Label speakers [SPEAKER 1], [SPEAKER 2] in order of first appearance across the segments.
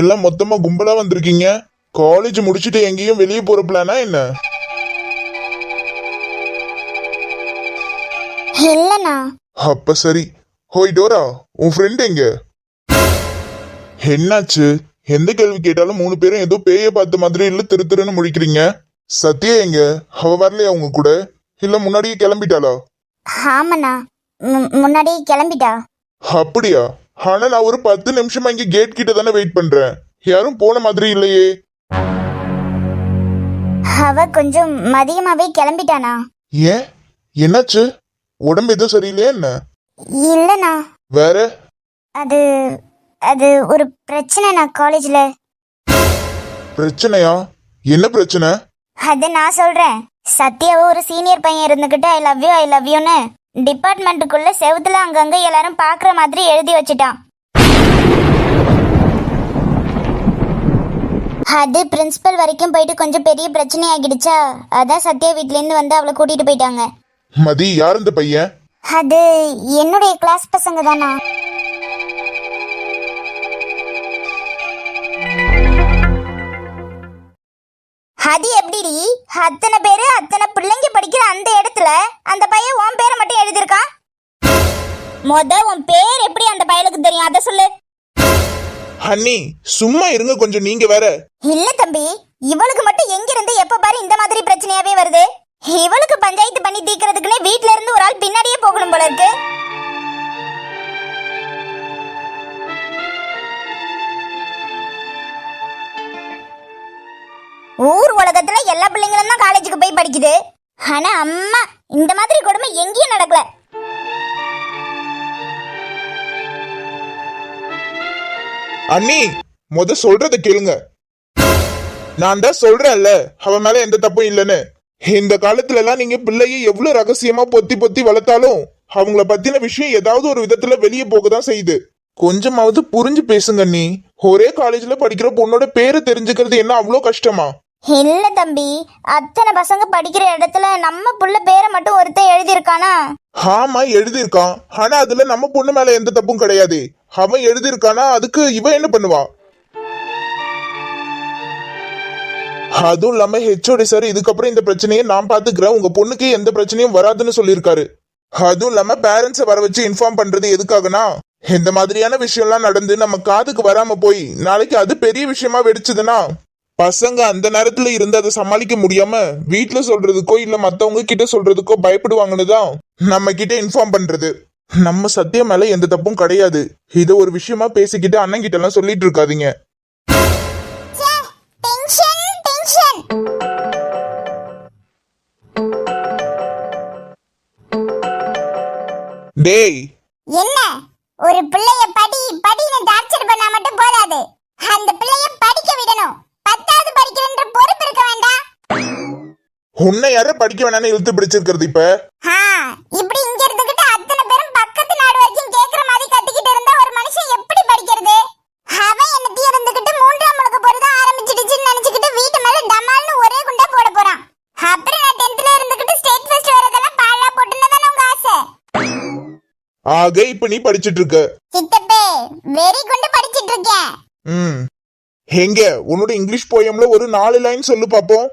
[SPEAKER 1] எல்லாம் மொத்தமா கும்பலா வந்திருக்கீங்க? காலேஜ் முடிச்சுட்டு எங்கேயும் வெளியே போற பிளானா என்ன?
[SPEAKER 2] இல்லண்ணா.
[SPEAKER 1] அப்ப சரி. ஹோய் டோரா உன் ஃப்ரெண்ட் எங்க? என்னாச்சு? எந்த கேள்வி கேட்டாலும் மூணு பேரும் ஏதோ பேய பார்த்த மாதிரி இல்ல திரு திருன்னு முழிக்கிறீங்க. சத்யா எங்க? அவ வரலையா உங்க கூட? இல்ல முன்னாடியே கிளம்பிட்டாளா?
[SPEAKER 2] ஆமாண்ணா. மு- முன்னாடி கிளம்பிட்டா.
[SPEAKER 1] அப்படியா? ஆனா நான் ஒரு பத்து நிமிஷமா இங்க கேட் கிட்ட தானே வெயிட் பண்றேன். யாரும் போன மாதிரி இல்லையே.
[SPEAKER 2] அவ கொஞ்சம் மதியமாவே கிளம்பிட்டானா?
[SPEAKER 1] ஏன்? என்னாச்சு? உடம்பு எதுவும் சரியில்லையா என்ன?
[SPEAKER 2] இல்லண்ணா.
[SPEAKER 1] வேற?
[SPEAKER 2] அது அது ஒரு பிரச்சனைண்ணா காலேஜ்ல
[SPEAKER 1] பிரச்சனையா? என்ன பிரச்சனை?
[SPEAKER 2] அது நான் சொல்றேன். சத்யாவும் ஒரு சீனியர் பையன் இருந்துகிட்டு I love you I love யூன்னு டிபார்ட்மெண்ட்டுக்குள்ள செவுத்துல அங்கங்க எல்லாரும் பாக்குற மாதிரி எழுதி வச்சுட்டான். அது பிரின்சிபல் வரைக்கும் போயிட்டு கொஞ்சம் பெரிய பிரச்சனை ஆகிடுச்சா அதான் சத்யா வீட்ல இருந்து வந்து அவளை கூட்டிட்டு போயிட்டாங்க.
[SPEAKER 1] மதி யார் இந்த பையன்?
[SPEAKER 2] அது என்னுடைய கிளாஸ் பசங்க தானா? அது எப்படிடி? அத்தனை பேரு அத்தனை பிள்ளைங்க படிக்கிற அந்த இடத்துல அந்த பையன் உன் பேரை மட்டும் எழுதியிருக்கான் மொத உன் பேர் எப்படி அந்த பையனுக்கு தெரியும்? அதை சொல்லு.
[SPEAKER 1] ஹன்னி சும்மா இருங்க கொஞ்சம் நீங்க வேற.
[SPEAKER 2] இல்ல தம்பி இவளுக்கு மட்டும் எங்க இருந்து எப்ப பாரு இந்த மாதிரி பிரச்சனையாவே வருது. இவளுக்கு பஞ்சாயத்து பண்ணி தீக்கிறதுக்குன்னே வீட்ல இருந்து ஒரு ஆள் பின்னாடியே போகணும் போல இருக்கு. ஊர் உலகத்துல எல்லா பிள்ளைங்களும் தான் காலேஜுக்கு போய் படிக்குது. ஆனா அம்மா இந்த மாதிரி கொடுமை எங்கேயும் நடக்கல.
[SPEAKER 1] அண்ணி முத சொல்றத கேளுங்க. நான் தான் சொல்றேன்ல அவன் மேல எந்த தப்பும் இல்லைன்னு. இந்த காலத்துல எல்லாம் நீங்க பிள்ளைய எவ்வளவு ரகசியமா பொத்தி பொத்தி வளர்த்தாலும் அவங்கள பத்தின விஷயம் ஏதாவது ஒரு விதத்துல வெளியே போக தான் செய்யுது. கொஞ்சமாவது புரிஞ்சு பேசுங்க நீ ஒரே காலேஜ்ல படிக்கிற பொண்ணோட பேரை தெரிஞ்சுக்கிறது என்ன அவ்வளோ கஷ்டமா?
[SPEAKER 2] இல்ல தம்பி அத்தனை பசங்க படிக்கிற இடத்துல நம்ம புள்ள பேரை மட்டும் ஒருத்தன் எழுதியிருக்கானா?
[SPEAKER 1] ஆமா எழுதியிருக்கான். ஆனா அதுல நம்ம பொண்ணு மேல எந்த தப்பும் கிடையாது. அவன் எழுதியிருக்கானா அதுக்கு இவன் என்ன பண்ணுவா? அதுவும் இல்லாம ஹெச்ஓடி சார் இதுக்கப்புறம் இந்த பிரச்சனையை நான் பாத்துக்கிறேன் உங்க பொண்ணுக்கு எந்த பிரச்சனையும் வராதுன்னு சொல்லியிருக்காரு. அதுவும் இல்லாம பேரண்ட்ஸை வர வச்சு இன்ஃபார்ம் பண்றது எதுக்காகனா? இந்த மாதிரியான விஷயம்லாம் நடந்து நம்ம காதுக்கு வராம போய் நாளைக்கு அது பெரிய விஷயமா வெடிச்சதுன்னா? பசங்க அந்த நேரத்துல இருந்து அதை சமாளிக்க முடியாம வீட்ல சொல்றதுக்கோ இல்ல மத்தவங்க கிட்ட சொல்றதுக்கோ பயப்படுவாங்கன்னு தான் நம்ம கிட்ட இன்ஃபார்ம் பண்றது. நம்ம சத்தியம் மேல எந்த தப்பும் கிடையாது. இத ஒரு விஷயமா பேசிக்கிட்டு அண்ணன் கிட்ட எல்லாம் சொல்லிட்டு இருக்காதீங்க. டேய்.
[SPEAKER 2] என்ன? ஒரு பிள்ளைய படி படின்னு டார்ச்சர் பண்ணா மட்டும் போதாது. அந்த பிள்ளைய படிக்க விடணும். பத்தாவது படிக்கிறன்ற பொறுப்பு இருக்க வேண்டாம்.
[SPEAKER 1] உன்னை யார படிக்க வேணாம்னு இழுத்து பிடிச்சிருக்கிறது இப்ப?
[SPEAKER 2] இப்படி இங்க இருந்துகிட்டு அத்தனை பேரும் பக்கத்து நாடு வரைக்கும் கேக்குற மாதிரி கத்திக்கிட்டு இருந்தா ஒரு மனுஷன் எப்படி படிக்கிறது? அவன் என்னத்தி இருந்துகிட்டு மூன்றாம் முழுக்க போறதா ஆரம்பிச்சிடுச்சுன்னு நினைச்சுக்கிட்டு வீட்டு மேல டமால்னு ஒரே குண்டா போட போறான். அப்புறம் நான் டென்த்ல இருந்துகிட்டு ஸ்டேட் ஃபர்ஸ்ட் வரதெல்லாம் பாழா போட்டுன்னு தானே உங்க ஆசை?
[SPEAKER 1] ஆக இப்ப நீ படிச்சிட்டு இருக்க.
[SPEAKER 2] சித்தப்பே வெறி கொண்டு படிச்சிட்டு இருக்கேன்.
[SPEAKER 1] ம். எங்க? உன்னோட இங்கிலீஷ் போயம்ல ஒரு நாலு லைன் சொல்லு பாப்போம்.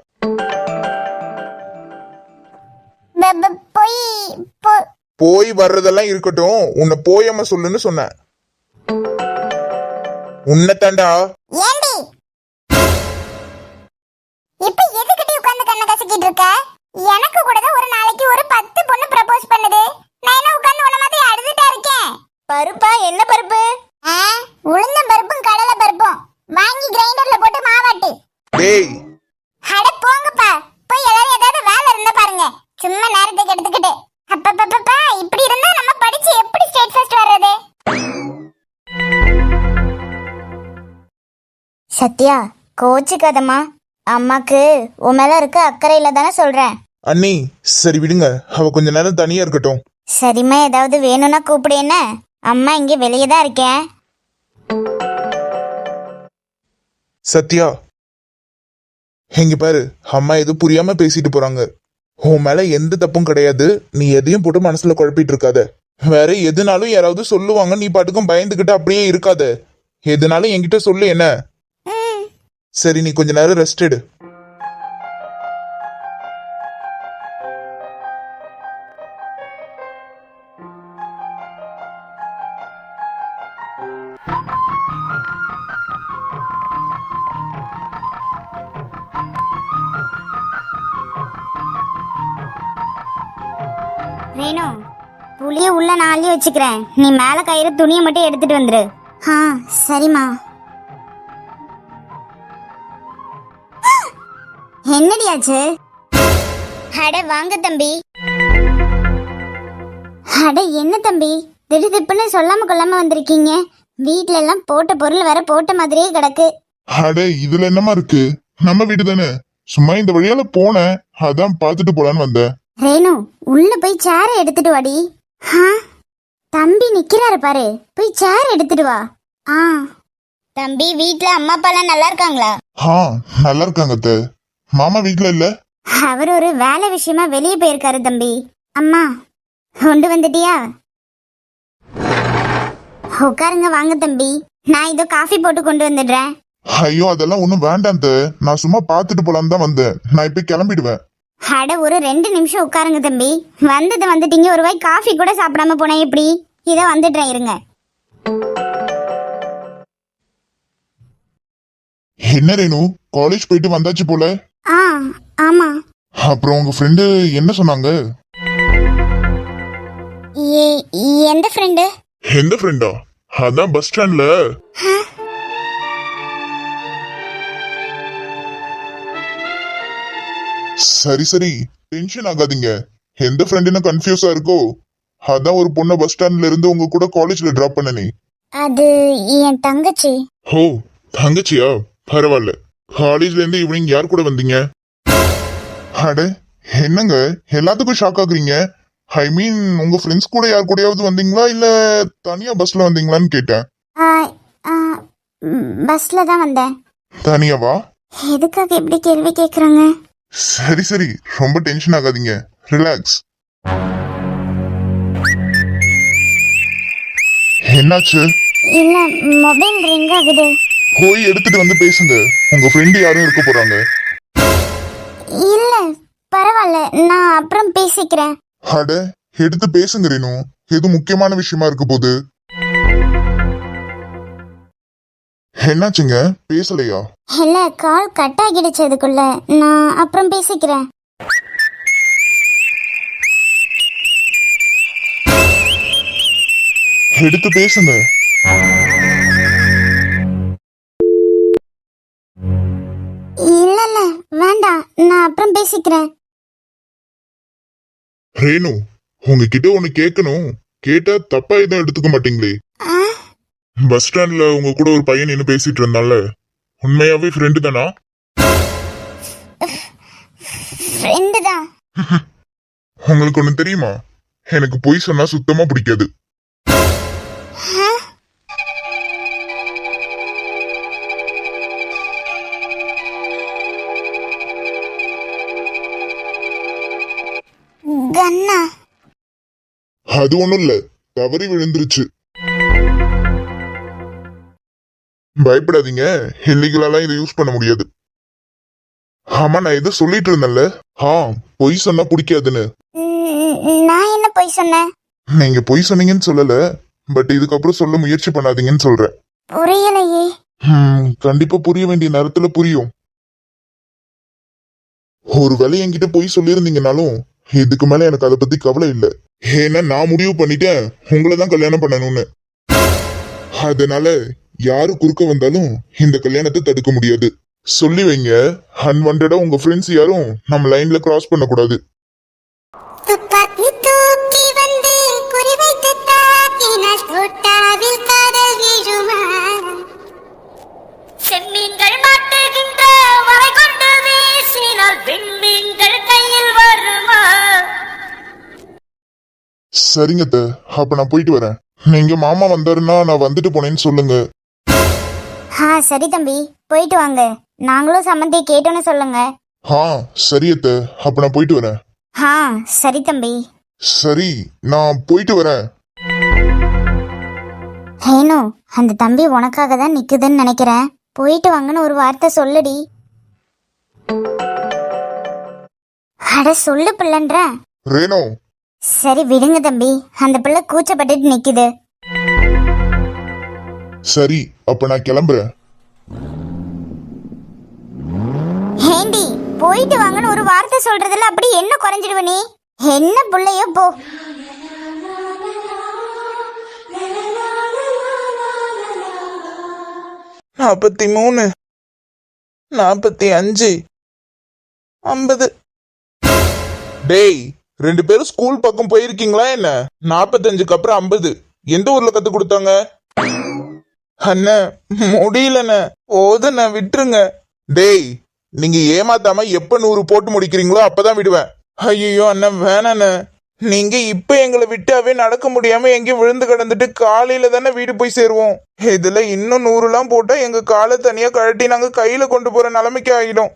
[SPEAKER 2] போய்
[SPEAKER 1] போய் வர்றதெல்லாம் இருக்கட்டும். உன்னை போயம சொல்லுன்னு சொன்னேன். உன்னை தாண்டா.
[SPEAKER 2] இப்ப எதுக்கிட்ட உட்கார்ந்து கண்ண கசக்கிட்டு இருக்க? எனக்கு கூட தான் ஒரு நாளைக்கு ஒரு பத்து பொண்ணு ப்ரப்போஸ் பண்ணுது. நான் என்ன உட்கார்ந்து உன மாதிரி அழுதுட்டா இருக்கேன்? பருப்பா என்ன பருப்பு? உளுந்த பருப்பும் கடலை பருப்பும். வாங்கி கிரைண்டர்ல போட்டு மாவாட்டு.
[SPEAKER 1] டேய்.
[SPEAKER 2] அட போங்கப்பா. போய் எல்லாரும் ஏதாவது வேலை இருந்தா பாருங்க. சும்மா நேரத்துக்கு எடுத்துக்கிட்டு அப்பப்பப்பா இப்படி இருந்தா நம்ம படிச்சு எப்படி ஸ்டேட் ஃபர்ஸ்ட் வர்றது? சத்யா கோச்சுக்காதம்மா. அம்மாக்கு உன் மேல இருக்க அக்கறையில தானே சொல்றேன்.
[SPEAKER 1] அண்ணி சரி விடுங்க. அவ கொஞ்ச நேரம் தனியா இருக்கட்டும்.
[SPEAKER 2] சரிம்மா ஏதாவது வேணும்னா கூப்பிடு என்ன? அம்மா இங்க வெளியே தான் இருக்கேன்.
[SPEAKER 1] சத்யா எங்க பாரு அம்மா எதுவும் புரியாம பேசிட்டு போறாங்க. உன் மேல எந்த தப்பும் கிடையாது. நீ எதையும் போட்டு மனசுல குழப்பிட்டு இருக்காத. வேற எதுனாலும் யாராவது சொல்லுவாங்க நீ பாட்டுக்கும் பயந்துகிட்டு அப்படியே இருக்காத. எதுனாலும் என்கிட்ட சொல்லு என்ன. சரி நீ கொஞ்ச நேரம் ரெஸ்ட் எடு.
[SPEAKER 2] வச்சுக்கிறேன். நீ மேல கயிறு துணியை மட்டும் எடுத்துட்டு வந்துரு. ஆ சரிம்மா. என்னடியாச்சு அட வாங்க தம்பி. அட என்ன தம்பி? திடுதிப்புன்னு சொல்லாம கொள்ளாம வந்திருக்கீங்க. வீட்ல எல்லாம் போட்ட பொருள் வேற போட்ட மாதிரியே கிடக்கு.
[SPEAKER 1] அட இதுல என்னமா இருக்கு? நம்ம வீடு தானே? சும்மா இந்த வழியால போனேன். அதான் பாத்துட்டு போலான்னு வந்தேன்.
[SPEAKER 2] ரேணு உள்ள போய் சேரை எடுத்துட்டு வாடி. ஆ? தம்பி நிக்கிறாரு பாரு. போய் சேர் எடுத்துட்டு வா. ஆ. தம்பி வீட்ல அம்மா அப்பாலாம் நல்லா இருக்காங்களா?
[SPEAKER 1] ஆ நல்லா இருக்காங்க அத்தை. மாமா வீட்ல இல்ல?
[SPEAKER 2] அவர் ஒரு வேலை விஷயமா வெளியே போயிருக்காரு தம்பி. அம்மா கொண்டு வந்துட்டியா? உட்காருங்க வாங்க தம்பி. நான் இதோ காஃபி போட்டு கொண்டு வந்துடுறேன்.
[SPEAKER 1] ஐயோ அதெல்லாம் ஒண்ணும் வேண்டாம் அத்தை. நான் சும்மா பாத்துட்டு போலான்னு தான் வந்தேன். நான் இப்ப கிளம்பிடுவேன்.
[SPEAKER 2] அட ஒரு ரெண்டு நிமிஷம் உட்காருங்க தம்பி. வந்தது வந்துட்டீங்க. ஒரு வாய் காஃபி கூட சாப்பிடாம போனேன் எப்படி? இதோ வந்துடுறேன் இருங்க.
[SPEAKER 1] என்ன ரேணு? காலேஜ் போயிட்டு வந்தாச்சு போல?
[SPEAKER 2] ஆ ஆமா.
[SPEAKER 1] அப்புறம் உங்க ஃப்ரெண்டு என்ன சொன்னாங்க?
[SPEAKER 2] ஏ- எந்த ஃப்ரெண்டு
[SPEAKER 1] எந்த ஃப்ரெண்டா அதான் பஸ் ஸ்டாண்ட்ல சரி சரி. டென்ஷன் ஆகாதீங்க. எந்த ஃப்ரெண்டுன்னு கன்ஃபியூஸா இருக்கோ? அதான் ஒரு பொண்ணை பஸ் ஸ்டாண்ட்ல இருந்து உங்க கூட காலேஜ்ல டிராப் பண்ணனே.
[SPEAKER 2] அது என் தங்கச்சி.
[SPEAKER 1] ஓ தங்கச்சியா? பரவாயில்ல. காலேஜ்ல இருந்து ஈவினிங் யார் கூட வந்தீங்க? அட என்னங்க? எல்லாத்துக்கும் ஷாக் ஆகுறீங்க? ஐ மீன் உங்க ஃப்ரெண்ட்ஸ் கூட யார் கூடயாவது வந்தீங்களா? இல்ல தனியா பஸ்ல வந்தீங்களான்னு கேட்டேன்.
[SPEAKER 2] பஸ்ல தான் வந்தேன்.
[SPEAKER 1] தனியாவா?
[SPEAKER 2] எதுக்காக இப்படி கேள்வி கேக்குறாங்க?
[SPEAKER 1] சரி சரி. ரொம்ப டென்ஷன் ஆகாதீங்க. ரிலாக்ஸ் என்னாச்சு?
[SPEAKER 2] இல்ல மொபைல் ரிங் ஆகுது.
[SPEAKER 1] போய் எடுத்துட்டு வந்து பேசுங்க. உங்க ஃப்ரெண்டு யாரும் இருக்க போறாங்க.
[SPEAKER 2] இல்ல பரவாயில்ல நான் அப்புறம் பேசிக்கிறேன்.
[SPEAKER 1] அட எடுத்து பேசுங்க ரேணு எது முக்கியமான விஷயமா இருக்க போகுது? என்னாச்சுங்க? பேசலையா?
[SPEAKER 2] இல்ல கால் கட் ஆகிடுச்சு அதுக்குள்ள. நான் அப்புறம் பேசிக்கிறேன்.
[SPEAKER 1] எடுத்து பேசுங்க.
[SPEAKER 2] இல்ல இல்ல வேண்டாம் நான் அப்புறம் பேசிக்கிறேன்.
[SPEAKER 1] ரேணு உங்ககிட்ட ஒண்ணு கேட்கணும் கேட்டா தப்பா எதுவும் எடுத்துக்க மாட்டீங்களே. பஸ் ஸ்டாண்ட்ல உங்க கூட ஒரு பையன் நின்னு பேசிட்டு இருந்தான்ல. உண்மையாவே ஃப்ரெண்டு தானா?
[SPEAKER 2] ஃப்ரெண்டு தான்.
[SPEAKER 1] உங்களுக்கு ஒண்ணு தெரியுமா? எனக்கு பொய் சொன்னா சுத்தமா பிடிக்காது.
[SPEAKER 2] கண்ணா.
[SPEAKER 1] அது ஒண்ணும் இல்ல. தவறி விழுந்துருச்சு. பயப்படாதீங்க. இல்லீகலாலாம் இதை யூஸ் பண்ண முடியாது. ஆமா நான் ஏதோ சொல்லிட்டு இருந்தேன்ல. ஆ பொய் சொன்னா பிடிக்காதுன்னு.
[SPEAKER 2] நான் என்ன போய் சொன்னேன்?
[SPEAKER 1] நீங்க பொய் சொன்னீங்கன்னு சொல்லல. பட் இதுக்கப்புறம் சொல்ல முயற்சி பண்ணாதீங்கன்னு சொல்றேன்.
[SPEAKER 2] புரியலையே.
[SPEAKER 1] கண்டிப்பா புரிய வேண்டிய நேரத்துல புரியும். ஒரு வேலை என்கிட்ட பொய் சொல்லியிருந்தீங்கனாலும் இதுக்கு மேல எனக்கு அதை பத்தி கவலை இல்ல. ஏன்னா நான் முடிவு பண்ணிட்டேன். உங்களை தான் கல்யாணம் பண்ணணும்னு. அதனால யாரு குறுக்க வந்தாலும் இந்த கல்யாணத்தை தடுக்க முடியாது. சொல்லி வைங்க. அன்வான்டா உங்க ஃப்ரெண்ட்ஸ் யாரும் நம்ம லைன்ல கிராஸ் பண்ணக்கூடாது.
[SPEAKER 3] செம்மீன்கள் மாட்டுகின்ற வரை கொண்டு வீசினால் விண்மீன்
[SPEAKER 1] சரிங்க அத்தை. அப்ப நான் போயிட்டு வரேன். நீங்க மாமா வந்தாருன்னா நான் வந்துட்டு போனேன்னு சொல்லுங்க.
[SPEAKER 2] ஆ சரி தம்பி. போயிட்டு வாங்க. நாங்களும் சம்மந்தி கேட்டோன்னு சொல்லுங்க.
[SPEAKER 1] ஆ சரி அத்தை. அப்ப நான் போயிட்டு வரேன்.
[SPEAKER 2] ஆ சரி தம்பி.
[SPEAKER 1] சரி நான் போயிட்டு வரேன்.
[SPEAKER 2] ஹேனு அந்த தம்பி உனக்காக தான் நிக்குதுன்னு நினைக்கிறேன். போயிட்டு வாங்கன்னு ஒரு வார்த்தை சொல்லுடி. அட சொல்லு பிள்ளைன்றேன்
[SPEAKER 1] ரேணு
[SPEAKER 2] சரி விடுங்க தம்பி. அந்த பிள்ளை கூச்சப்பட்டுட்டு நிக்குது.
[SPEAKER 1] சரி அப்ப நான் கிளம்புறேன்.
[SPEAKER 2] ஏண்டி போயிட்டு வாங்கன்னு ஒரு வார்த்தை சொல்றதுல அப்படி என்ன குறைஞ்சிடுவ நீ? என்ன புள்ளையோ போ.
[SPEAKER 1] நாற்பத்தி மூணு நாற்பத்தி அஞ்சு ஐம்பது. டேய் ரெண்டு பேரும் ஸ்கூல் பக்கம் போயிருக்கீங்களா என்ன? நாற்பத்தஞ்சுக்கு அப்புறம் ஐம்பது. எந்த ஊர்ல கத்து கொடுத்தாங்க? அண்ண முடியலண்ண. ஓதண்ண விட்டுருங்க. டேய் நீங்க ஏமாத்தாம எப்ப நூறு போட்டு முடிக்கிறீங்களோ அப்பதான் விடுவேன். ஐயோ அண்ணன் வேணாண்ண. நீங்க இப்ப எங்களை விட்டாவே நடக்க முடியாம எங்கேயும் விழுந்து கிடந்துட்டு காலையில தானே வீடு போய் சேருவோம். இதுல இன்னும் நூறுலாம் போட்டா எங்க காலை தனியா கழட்டி நாங்க கையில கொண்டு போற நிலைமைக்கு ஆகிடும்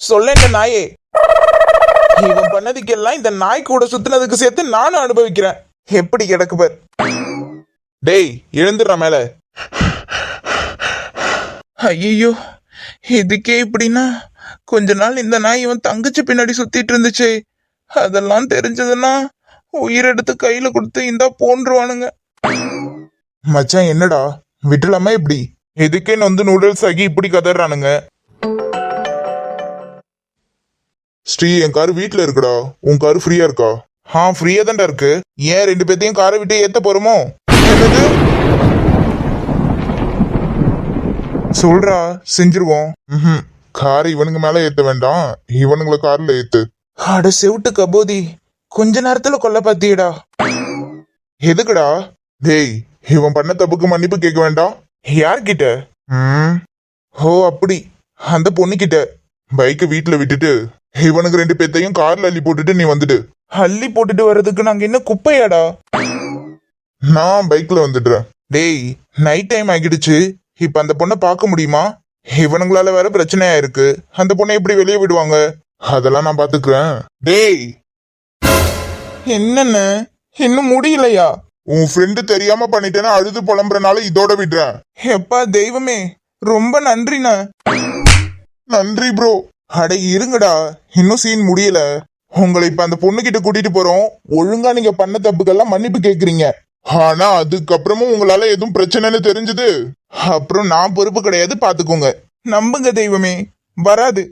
[SPEAKER 1] சொல்லேன் நாயே. இவன் பண்ணதுக்கெல்லாம் இந்த நாய் கூட சுத்தினதுக்கு சேர்த்து நானும் அனுபவிக்கிறேன். எப்படி கிடக்கு பார் டேய் எழுந்துடுற மேல. ஐயோ இதுக்கே இப்படின்னா? கொஞ்ச நாள் இந்த நாய் இவன் தங்கச்சி பின்னாடி சுத்திட்டு இருந்துச்சே. அதெல்லாம் தெரிஞ்சதுன்னா உயிரெடுத்து கையில கொடுத்து இந்தா போன்றுவானுங்க. மச்சான் என்னடா? விட்டுலாமா இப்படி? எதுக்கே வந்து நூடுல்ஸ் ஆகி இப்படி கதறானுங்க. ஸ்ரீ என் கார் வீட்டில் இருக்குடா. உன் கார் ஃப்ரீயா இருக்கா? ஆ ஃப்ரீயா தான்டா இருக்கு. ஏன் ரெண்டு பேர்த்தையும் காரை விட்டு ஏத்த போறோமோ? என்னது? சொல்றா செஞ்சிருவோம். ம்ஹும். காரை இவனுங்க மேல ஏத்த வேண்டாம். இவனுங்கள கார்ல ஏத்து. அட செவிட்டு கபோதி. கொஞ்ச நேரத்துல கொல்ல பாத்தியடா. எதுக்குடா? டேய் இவன் பண்ண தப்புக்கு மன்னிப்பு கேட்க வேண்டாம். யார்கிட்ட? ம். ஓ அப்படி. அந்த பொண்ணுகிட்ட பைக்கை வீட்ல விட்டுட்டு இவனுக்கு ரெண்டு பேத்தையும் கார்ல அள்ளி போட்டுட்டு நீ வந்துடு. அள்ளி போட்டுட்டு வர்றதுக்கு நாங்க என்ன குப்பையாடா? நான் பைக்ல வந்துடுறேன். டேய் நைட் டைம் ஆகிடுச்சு. இப்ப அந்த பொண்ணை பார்க்க முடியுமா? இவனுங்களால வேற பிரச்சனையா இருக்கு அந்த பொண்ணை எப்படி வெளியே விடுவாங்க? அதெல்லாம் நான் பாத்துக்கிறேன். டேய்! என்னென்ன? இன்னும் முடியலையா? உன் ஃப்ரெண்டு தெரியாம பண்ணிட்டேன்னா அழுது புலம்புறனால இதோட விடுறேன். எப்பா தெய்வமே ரொம்ப நன்றிண்ணா. நன்றி ப்ரோ அட இருங்கடா. இன்னும் சீன் முடியல. உங்களை இப்ப அந்த பொண்ணு கிட்ட கூட்டிட்டு போறோம். ஒழுங்கா நீங்க பண்ண தப்புக்கெல்லாம் மன்னிப்பு கேக்குறீங்க. ஆனா அதுக்கப்புறமும் உங்களால எதுவும் பிரச்சனைன்னு தெரிஞ்சது. அப்புறம் நான் பொறுப்பு கிடையாது பாத்துக்கோங்க. நம்புங்க தெய்வமே. வராது.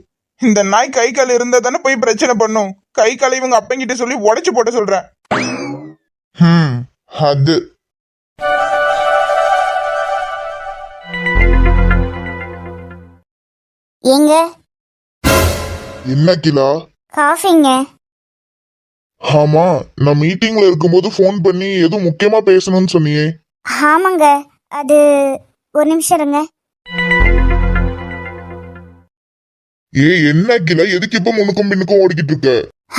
[SPEAKER 1] இந்த நாய் கை கால் இருந்தா தானே போய் பிரச்சனை பண்ணும். கை காலை இவங்க அப்பங்கிட்ட சொல்லி உடைச்சு போட சொல்றேன். அது
[SPEAKER 2] ஏங்க
[SPEAKER 1] என்ன கிலா
[SPEAKER 2] காஃபிங்க.
[SPEAKER 1] ஆமா நான் மீட்டிங்ல இருக்கும்போது ஃபோன் பண்ணி ஏதோ முக்கியமா பேசணும்னு சொன்னியே.
[SPEAKER 2] ஆமாங்க அது ஒரு நிமிஷம் இருங்க.
[SPEAKER 1] ஏ என்ன கிலா எதுக்கு இப்ப முன்னுக்கும் பின்னுக்கும் ஓடிக்கிட்டு இருக்க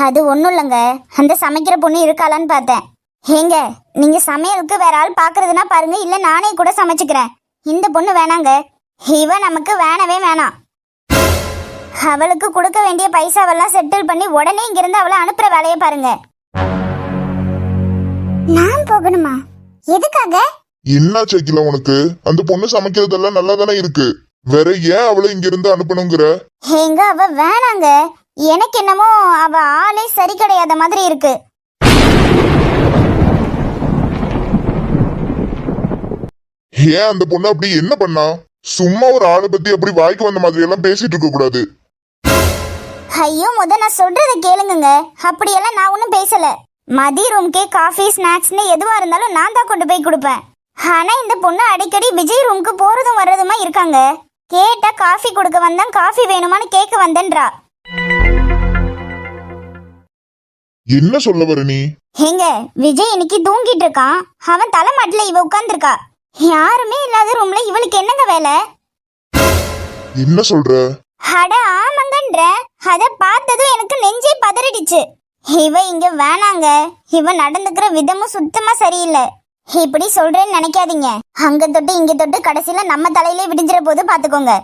[SPEAKER 2] அது ஒன்றும் இல்லைங்க அந்த சமைக்கிற பொண்ணு இருக்காளான்னு பார்த்தேன். ஏங்க நீங்க சமையலுக்கு வேற ஆள் பாக்குறதுனா பாருங்க இல்ல நானே கூட சமைச்சுக்கிறேன். இந்த பொண்ணு வேணாங்க. இவ நமக்கு வேணவே வேணாம். அவளுக்கு கொடுக்க வேண்டிய பைசாவெல்லாம் செட்டில் பண்ணி உடனே இங்கிருந்து அவளை அனுப்புற வேலையை பாருங்க. நான் போகணுமா? எதுக்காக?
[SPEAKER 1] என்ன சைக்கிளா உனக்கு? அந்த பொண்ணு சமைக்கிறதெல்லாம் நல்லா தானே இருக்கு. வேற ஏன் அவளை இங்க இருந்து அனுப்பணுங்கிற?
[SPEAKER 2] ஏங்க அவ வேணாங்க. எனக்கு என்னமோ அவ ஆளே சரி கிடையாத மாதிரி இருக்கு.
[SPEAKER 1] ஏன் அந்த பொண்ணு அப்படி என்ன பண்ணா? சும்மா ஒரு ஆளை பத்தி அப்படி வாய்க்கு வந்த மாதிரி எல்லாம் பேசிட்டு இருக்க கூடாது.
[SPEAKER 2] ஐயோ முத நான் சொல்றத கேளுங்கங்க. அப்படியெல்லாம் நான் ஒன்றும் பேசல. மதிய ரூம்க்கே காஃபி ஸ்நாக்ஸ்னு எதுவா இருந்தாலும் நான் தான் கொண்டு போய் கொடுப்பேன். ஆனா இந்த பொண்ணு அடிக்கடி விஜய் ரூம்க்கு போறதும் வர்றதுமா இருக்காங்க. கேட்டா காஃபி கொடுக்க வந்தேன் காஃபி வேணுமான்னு கேட்க வந்தேன்றா.
[SPEAKER 1] என்ன சொல்ல வர நீ?
[SPEAKER 2] ஏங்க விஜய் இன்னைக்கு தூங்கிட்டு இருக்கான். அவன் தலைமாட்டில் இவ உட்கார்ந்திருக்கா. யாருமே இல்லாத ரூம்ல இவளுக்கு என்னங்க வேலை?
[SPEAKER 1] என்ன சொல்ற?
[SPEAKER 2] அட ஆமாங்கன்ற. அத பார்த்ததும் எனக்கு நெஞ்சே பதறிடுச்சு. இவ இங்க வேணாங்க. இவ நடந்துக்கிற விதமும் சுத்தமா சரியில்லை. இப்படி சொல்றேன்னு நினைக்காதீங்க. அங்க தொட்டு இங்க தொட்டு கடைசியில நம்ம தலையிலே விடிஞ்சிற போது பாத்துக்கோங்க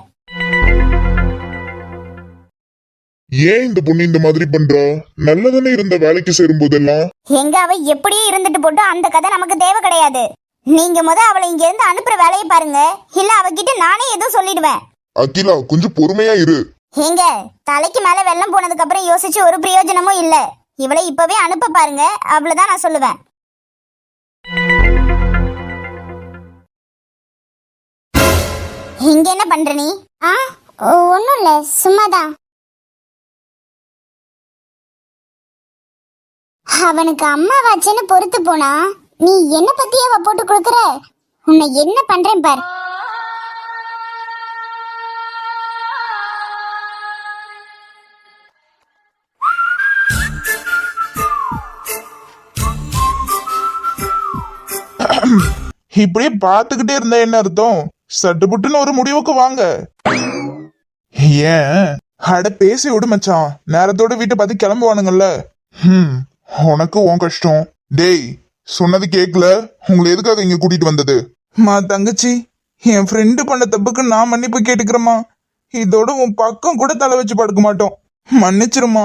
[SPEAKER 1] ஏன் இந்த பொண்ணு இந்த மாதிரி பண்றா? நல்லதானே இருந்த வேலைக்கு சேரும் போதெல்லாம்.
[SPEAKER 2] எங்க அவ எப்படியே இருந்துட்டு போட்டு அந்த கதை நமக்கு தேவை கிடையாது. நீங்க முத அவளை இங்க இருந்து அனுப்புற வேலையை பாருங்க. இல்ல அவகிட்ட நானே ஏதோ சொல்லிடுவேன்.
[SPEAKER 4] அகிலா கொஞ்சம் பொறுமையா இரு.
[SPEAKER 2] ஏங்க தலைக்கு மேல வெள்ளம் போனதுக்கு அப்புறம் யோசிச்சு ஒரு பிரயோஜனமும் இல்ல. இவளை இப்பவே அனுப்ப பாருங்க அவ்வளவுதான் நான் சொல்லுவேன். இங்க என்ன பண்ற நீ? ஆ ஒண்ணும் இல்ல சும்மாதான். அவனுக்கு அம்மா வாச்சேன்னு பொறுத்து போனா நீ என்ன பத்தியே அவ போட்டு கொடுக்குற? உன்னை என்ன பண்றேன் பார்.
[SPEAKER 1] இப்படியே பார்த்துக்கிட்டே இருந்தா என்ன அர்த்தம்? சட்டுப்புட்டுன்னு ஒரு முடிவுக்கு வாங்க. ஏன்? அட பேசி விடு மச்சான். நேரத்தோட வீட்டை பார்த்து கிளம்புவானுங்கல்ல ஹம் உனக்கு உன் கஷ்டம். டேய் சொன்னது கேட்கல உங்களை எதுக்காக இங்க கூட்டிட்டு வந்தது? மா தங்கச்சி என் ஃப்ரெண்டு பண்ண தப்புக்கு நான் மன்னிப்பு கேட்டுக்கிறேம்மா. இதோட உன் பக்கம் கூட தலை வச்சு படுக்க மாட்டோம். மன்னிச்சிருமா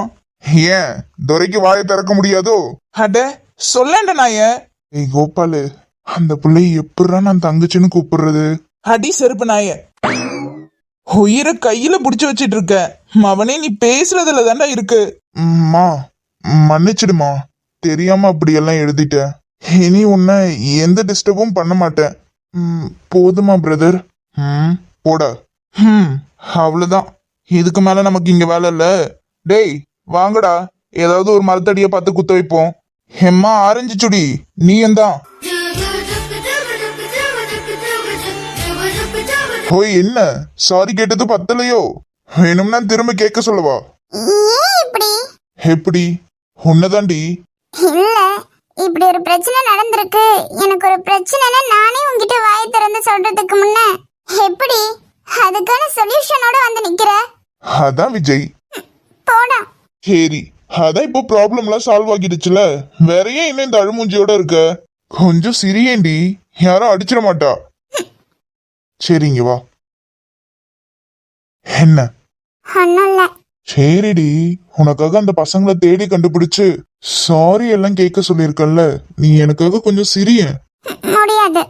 [SPEAKER 1] ஏன்? துரைக்கு வாயை திறக்க முடியாதோ? அட நான் நாய. ஏய் கோபாலு அந்த பிள்ளை எப்படிடா நான் தங்கச்சின்னு கூப்பிடுறது? அடி செருப்பு நாய. உயிரை கையில புடிச்சு வச்சிட்டு இருக்க. மவனே நீ பேசுறதுல தாண்டா இருக்கு. மா மன்னிச்சிடுமா. தெரியாம அப்படி எல்லாம் எழுதிட்டேன் இனி உன்னை எந்த டிஸ்டர்பும் பண்ண மாட்டேன். ம், போதுமா பிரதர் ம் போடா. ம் அவ்வளவுதான். இதுக்கு மேல நமக்கு இங்க வேலை இல்ல. டேய் வாங்கடா. ஏதாவது ஒரு மரத்தடியை பார்த்து குத்த வைப்போம். எம்மா ஆரஞ்சு சுடி நீ தான். ஓய் என்ன? சாரி கேட்டது பத்தலையோ? வேணும்னா திரும்ப கேட்க சொல்லவா? எப்படி? உன்னதாண்டி.
[SPEAKER 2] இல்ல இப்படி ஒரு பிரச்சனை நடந்திருக்கு. எனக்கு ஒரு பிரச்சனைனா நானே உன்கிட்ட வாய் திறந்து சொல்றதுக்கு முன்ன எப்படி? அதுக்கான சொல்யூஷனோட வந்து நிக்கிற?
[SPEAKER 1] அதான் விஜய்.
[SPEAKER 2] போடா.
[SPEAKER 1] சரி அதான் இப்போ ப்ராப்ளம்லாம் சால்வ் ஆகிடுச்சுல. வேற ஏன் இன்னும் இந்த அழுமூஞ்சியோட இருக்க? கொஞ்சம் சிரியேண்டி யாரும் அடிச்சிட மாட்டா. சரிங்க வா. என்ன?
[SPEAKER 2] ஒன்னும் இல்ல
[SPEAKER 1] சரிடி. உனக்காக அந்த பசங்களை தேடி கண்டுபிடிச்சு சாரி எல்லாம் கேட்க சொல்லியிருக்கல்ல. நீ எனக்காக கொஞ்சம் சிரியேன்
[SPEAKER 2] முடியாது.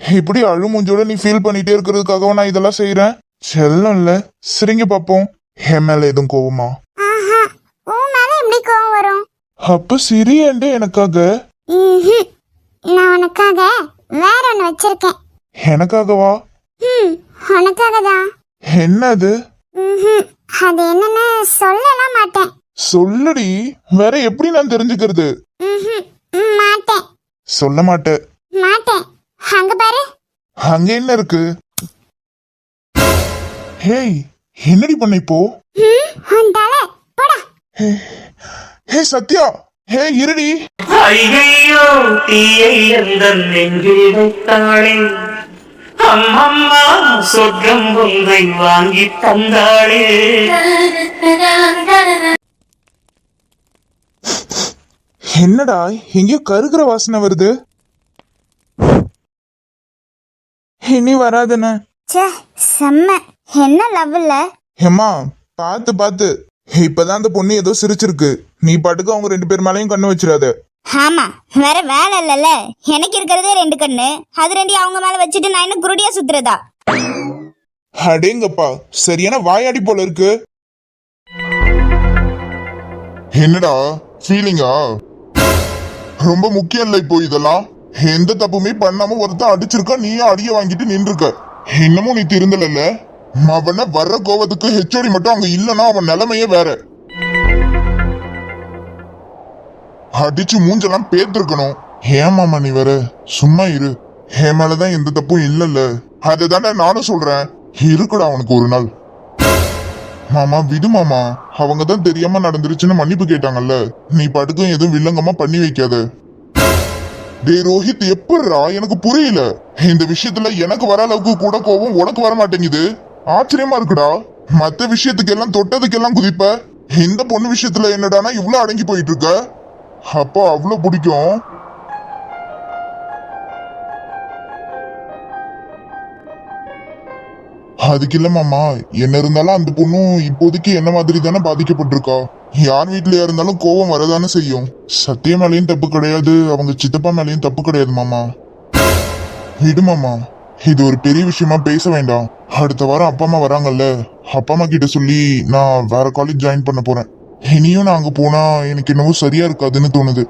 [SPEAKER 1] இப்படி அழுமூஞ்சோட நீ ஃபீல் பண்ணிட்டே இருக்கிறதுக்காக நான் இதெல்லாம் செய்யறேன் செல்லம் இல்ல. சிரிங்க பாப்போம். என் மேல எதுவும் கோவமா?
[SPEAKER 2] ஆஹா உன் மேல எப்படி கோவம் வரும்?
[SPEAKER 1] அப்ப சிரியேண்டு எனக்காக.
[SPEAKER 2] ம்ஹும். நான் உனக்காக வேற ஒண்ணு வச்சிருக்கேன்.
[SPEAKER 1] எனக்காகவா?
[SPEAKER 2] ம் உனக்காக தான்
[SPEAKER 1] என்னது?
[SPEAKER 2] ம்ஹும். அது என்னன்னு சொல்லலாம் மாட்டேன்.
[SPEAKER 1] சொல்லுடி வேற எப்படி நான் தெரிஞ்சுக்கிறது?
[SPEAKER 2] ம்ஹும். ம், மாட்டேன்.
[SPEAKER 1] சொல்ல மாட்டேன்
[SPEAKER 2] மாட்டேன். அங்க பாரு.
[SPEAKER 1] அங்க என்ன இருக்கு? ஹேய் என்னடி பண்ண இப்போ?
[SPEAKER 2] ம், உன் தலை போடா.
[SPEAKER 1] ஹே சத்யா ஹே இருடி.
[SPEAKER 5] ஐயையோ தீயை அந்த நெஞ்சில் வைத்தாளே? அம்மம்மா சொர்க்கம் ஒன்றை வாங்கி தந்தாளே.
[SPEAKER 1] என்னடா எங்கேயோ கருகிற வாசனை வருது. இனி வராதுண்ணே.
[SPEAKER 2] ச்சே செம்ம. என்ன லவ் இல்ல
[SPEAKER 1] ஏம்மா பார்த்து பார்த்து. இப்பதான் அந்த பொண்ணு ஏதோ சிரிச்சிருக்கு. நீ பாட்டுக்கு அவங்க ரெண்டு பேர் மேலயும் கண்ணு வச்சிடாத.
[SPEAKER 2] ஆமா வேற வேலை இல்லல்ல. எனக்கு இருக்கிறதே ரெண்டு கண்ணு. அது ரெண்டு அவங்க மேல வச்சுட்டு நான் என்ன குருடியா சுத்துறதா?
[SPEAKER 1] அடேங்கப்பா சரியான வாயாடி போல இருக்கு.
[SPEAKER 4] என்னடா ஃபீலிங்கா ரொம்ப முக்கியம் இல்லை இப்போ இதெல்லாம். எந்த தப்புமே பண்ணாம ஒருத்தன் அடிச்சிருக்கா நீயும் அடிய வாங்கிட்டு நின்றுக்க. இன்னமும் நீ திருந்தல அவன வர்ற கோவத்துக்கு ஹெச்ஓடி மட்டும் அங்க இல்லைன்னா அவன் நிலைமையே வேற. அடிச்சு மூஞ்செல்லாம் பேத்திருக்கணும் ஏமாமா நீ வேற சும்மா இரு. என் மேலதான் எந்த தப்பும் இல்லல்ல. அதுதானே நானும் சொல்றேன். இருக்குடா அவனுக்கு ஒரு நாள். மாமா விடு மாமா. அவங்க தான் தெரியாம நடந்துருச்சுன்னு மன்னிப்பு கேட்டாங்கல்ல. நீ படுக்கும் எதுவும் வில்லங்கமா பண்ணி வைக்காத. டே ரோஹித் எப்படிரா எனக்கு புரியல. இந்த விஷயத்துல எனக்கு வர அளவுக்கு கூட கோபம் உனக்கு வர மாட்டேங்குது. ஆச்சரியமா இருக்குடா. மத்த விஷயத்துக்கு எல்லாம் தொட்டதுக்கெல்லாம் குதிப்ப. இந்த பொண்ணு விஷயத்துல என்னடானா இவ்வளவு அடங்கி போயிட்டு இருக்க? அப்போ அவ்வளோ பிடிக்கும். அதுக்கு இல்ல மாமா என்ன இருந்தாலும் அந்த பொண்ணும் இப்போதைக்கு என்ன மாதிரி தானே பாதிக்கப்பட்டிருக்கா. யார் வீட்லயா இருந்தாலும் கோவம் வரதானே செய்யும். சத்திய மேலேயும் தப்பு கிடையாது அவங்க சித்தப்பா மேலேயும் தப்பு கிடையாது மாமா.
[SPEAKER 1] விடுமாமா இது ஒரு பெரிய விஷயமா பேச வேண்டாம். அடுத்த வாரம் அப்பா அம்மா வராங்கல்ல அப்பா அம்மா கிட்ட சொல்லி நான் வேற காலேஜ் ஜாயின் பண்ண போறேன். இனியும் நான் அங்க போனா எனக்கு என்னவோ சரியா இருக்காதுன்னு தோணுது.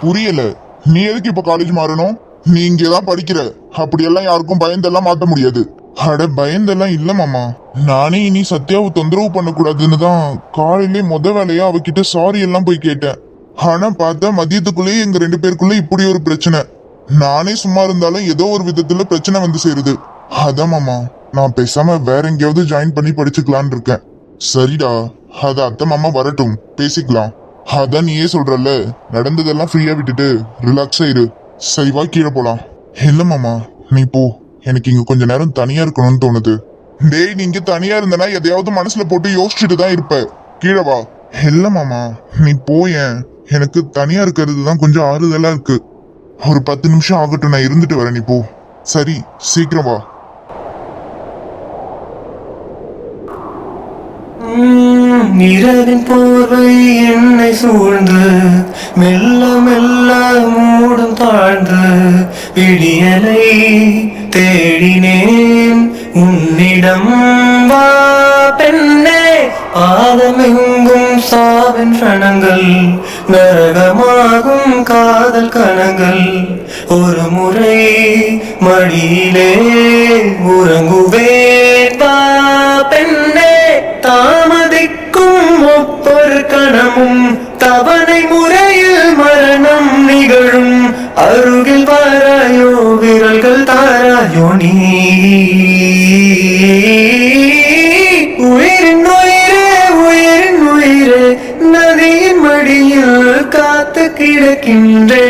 [SPEAKER 1] புரியல. நீ எதுக்கு இப்ப காலேஜ் மாறணும்? நீ இங்கதான் படிக்கிற. அப்படியெல்லாம் யாருக்கும் பயந்தெல்லாம் மாட்ட முடியாது. அட பயந்தெல்லாம் இல்ல மாமா. நானே இனி சத்யாவை தொந்தரவு பண்ணக்கூடாதுன்னு தான் காலையிலே முத வேலையா அவகிட்ட சாரி எல்லாம் போய் கேட்டேன். ஆனா பார்த்தா மதியத்துக்குள்ளேயே எங்க ரெண்டு பேருக்குள்ள இப்படி ஒரு பிரச்சனை. நானே சும்மா இருந்தாலும் ஏதோ ஒரு விதத்துல பிரச்சனை வந்து சேருது. அதான் மாமா. நான் பேசாம வேற எங்கேயாவது ஜாயின் பண்ணி படிச்சுக்கலான்னு இருக்கேன். சரிடா. அது அத்தை மாமா வரட்டும். பேசிக்கலாம். அதான் நீயே சொல்றல்ல? நடந்ததெல்லாம் ஃப்ரீயா விட்டுட்டு ரிலாக்ஸா இரு சரிவா கீழே போலாம். இல்ல மாமா. நீ போ. எனக்கு இங்க கொஞ்ச நேரம் தனியா இருக்கணும்னு தோணுது. டேய் நீங்க தனியா இருந்தனா எதையாவது மனசுல போட்டு யோசிச்சுட்டு தான் இருப்ப. கீழே வா. இல்ல மாமா. நீ போயேன் எனக்கு தனியா இருக்கிறது தான் கொஞ்சம் ஆறுதலா இருக்கு. ஒரு பத்து நிமிஷம் ஆகட்டும் நான் இருந்துட்டு வரேன் நீ போ. சரி சீக்கிரம் வா.
[SPEAKER 5] நிறவின் போர்வை என்னை சூழ்ந்து மெல்ல மெல்ல மூடும் தாழ்ந்து விடியலை தேடினேன். உன்னிடம் வா பெண்ணே பாதமெங்கும் சாவின் ரணங்கள் நரகமாகும் காதல் கணங்கள். ஒரு முறை மடியிலே உறங்குவேன். അരുകിൽ പാരായോ വിരൽകൾ താരായോ നീ. ഉയരിൻ ഉയരെ ഉയരിൻ മടിയിൽ കാത്തു കിടക്കിന്റെ